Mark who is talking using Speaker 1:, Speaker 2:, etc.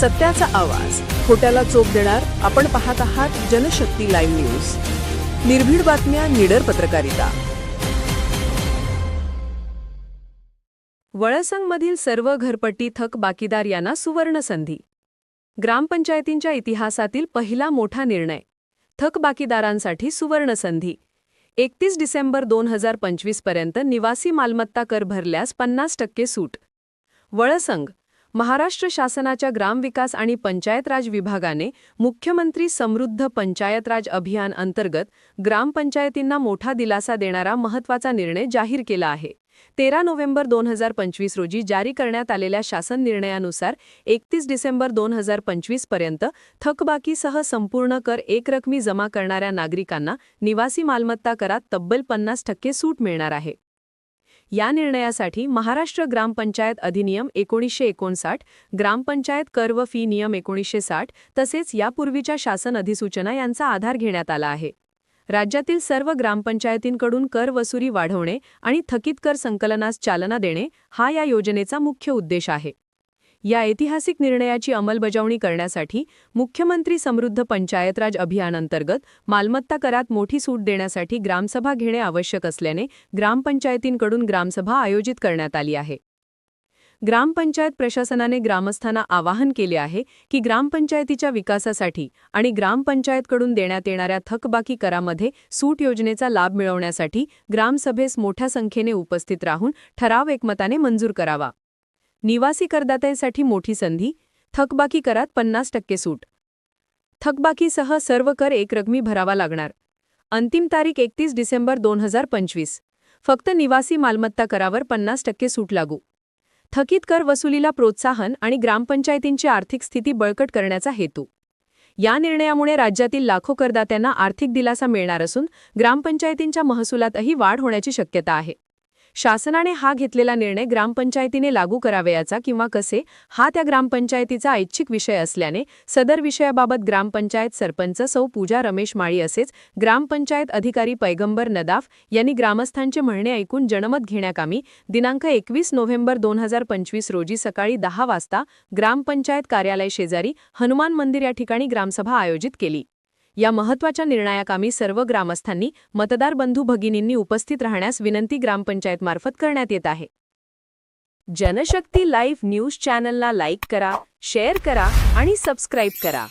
Speaker 1: सत्याचा आवाज. खोट्याला चोप देणार आपण पाहत आहात जनशक्ती लाईव्ह न्यूज. निर्भीड बातम्या निडर पत्रकारिता. वळसंगमधील सर्व घरपट्टी थक बाकीदार यांना सुवर्ण संधी ग्रामपंचायतींच्या इतिहासातील पहिला मोठा निर्णय. थक बाकीदारांसाठी सुवर्ण संधी एकतीस डिसेंबर दोन हजार पंचवीसपर्यंत निवासी मालमत्ता कर भरल्यास पन्नास टक्के सूट. वळसंग महाराष्ट्र शासनाच्या ग्रामविकास आणि पंचायत राज विभागाने मुख्यमंत्री समृद्ध पंचायत राज अभियान अंतर्गत ग्रामपंचायतींना मोठा दिलासा देणारा महत्त्वाचा निर्णय जाहीर केला आहे. तेरा नोव्हेंबर दोन हजार पंचवीस रोजी जारी करण्यात आलेल्या शासन निर्णयानुसार एकतीस डिसेंबर दोन हजार पंचवीसपर्यंत थकबाकीसह संपूर्ण कर एकरकमी जमा करणाऱ्या नागरिकांना निवासी मालमत्ता करात तब्बल पन्नास टक्के सूट मिळणार आहे. या निर्णयासाठी महाराष्ट्र ग्रामपंचायत अधिनियम एकोणीसशे एकोणसाठ ग्रामपंचायत कर व फी नियम एकोणीसशे साठ तसेच यापूर्वीच्या शासन अधिसूचना यांचा आधार घेण्यात आला आहे. राज्यातील सर्व ग्रामपंचायतींकडून कर वसुली वाढवणे आणि थकीत कर संकलनास चालना देणे हा या योजनेचा मुख्य उद्देश आहे. या ऐतिहासिक निर्णयाची अंमलबजावणी करण्यासाठी मुख्यमंत्री समृद्ध पंचायत राज अभियानांतर्गत मालमत्ता करात मोठी सूट देण्यासाठी ग्रामसभा घेणे आवश्यक असल्याने ग्रामपंचायतींकडून ग्रामसभा आयोजित करण्यात आली आहे. ग्रामपंचायत प्रशासनाने ग्रामस्थांना आवाहन केले आहे की ग्रामपंचायतीच्या विकासासाठी आणि ग्रामपंचायतकडून देण्यात येणाऱ्या थकबाकी करामध्ये सूट योजनेचा लाभ मिळवण्यासाठी ग्रामसभेस मोठ्या संख्येने उपस्थित राहून ठराव एकमताने मंजूर करावा. निवासी करदात्यांसाठी मोठी संधी थकबाकी करात पन्नास टक्के सूट. थकबाकीसह सर्व कर एकरकमी भरावा लागणार. अंतिम तारीख एकतीस डिसेंबर दोन हजार पंचवीस. फक्त निवासी मालमत्ता करावर पन्नास टक्के सूट लागू. थकीत कर वसुलीला प्रोत्साहन आणि ग्रामपंचायतींची आर्थिक स्थिती बळकट करण्याचा हेतू. या निर्णयामुळे राज्यातील लाखो करदात्यांना आर्थिक दिलासा मिळणार असून ग्रामपंचायतींच्या महसुलातही वाढ होण्याची शक्यता आहे. शासनाने हा घेतलेला निर्णय ग्रामपंचायतीने लागू करावयाचा किंवा कसे हा त्या ग्रामपंचायतीचा ऐच्छिक विषय असल्याने सदर विषयाबाबत ग्रामपंचायत सरपंच सौ पूजा रमेश माळी असेच ग्रामपंचायत अधिकारी पैगंबर नदाफ यांनी ग्रामस्थांचे म्हणणे ऐकून जनमत घेण्याकामी दिनांक एकवीस नोव्हेंबर दोन हजार पंचवीस रोजी सकाळी दहा वाजता ग्रामपंचायत कार्यालय शेजारी हनुमान मंदिर या ठिकाणी ग्रामसभा आयोजित केली. या महत्त्वाच्या निर्णयाकामी सर्व ग्रामस्थांनी मतदार बंधू भगिनींनी उपस्थित राहण्यास विनंती ग्रामपंचायतमार्फत करण्यात येत आहे. जनशक्ती लाईव्ह न्यूज चॅनलला लाईक करा शेअर करा आणि सबस्क्राईब करा.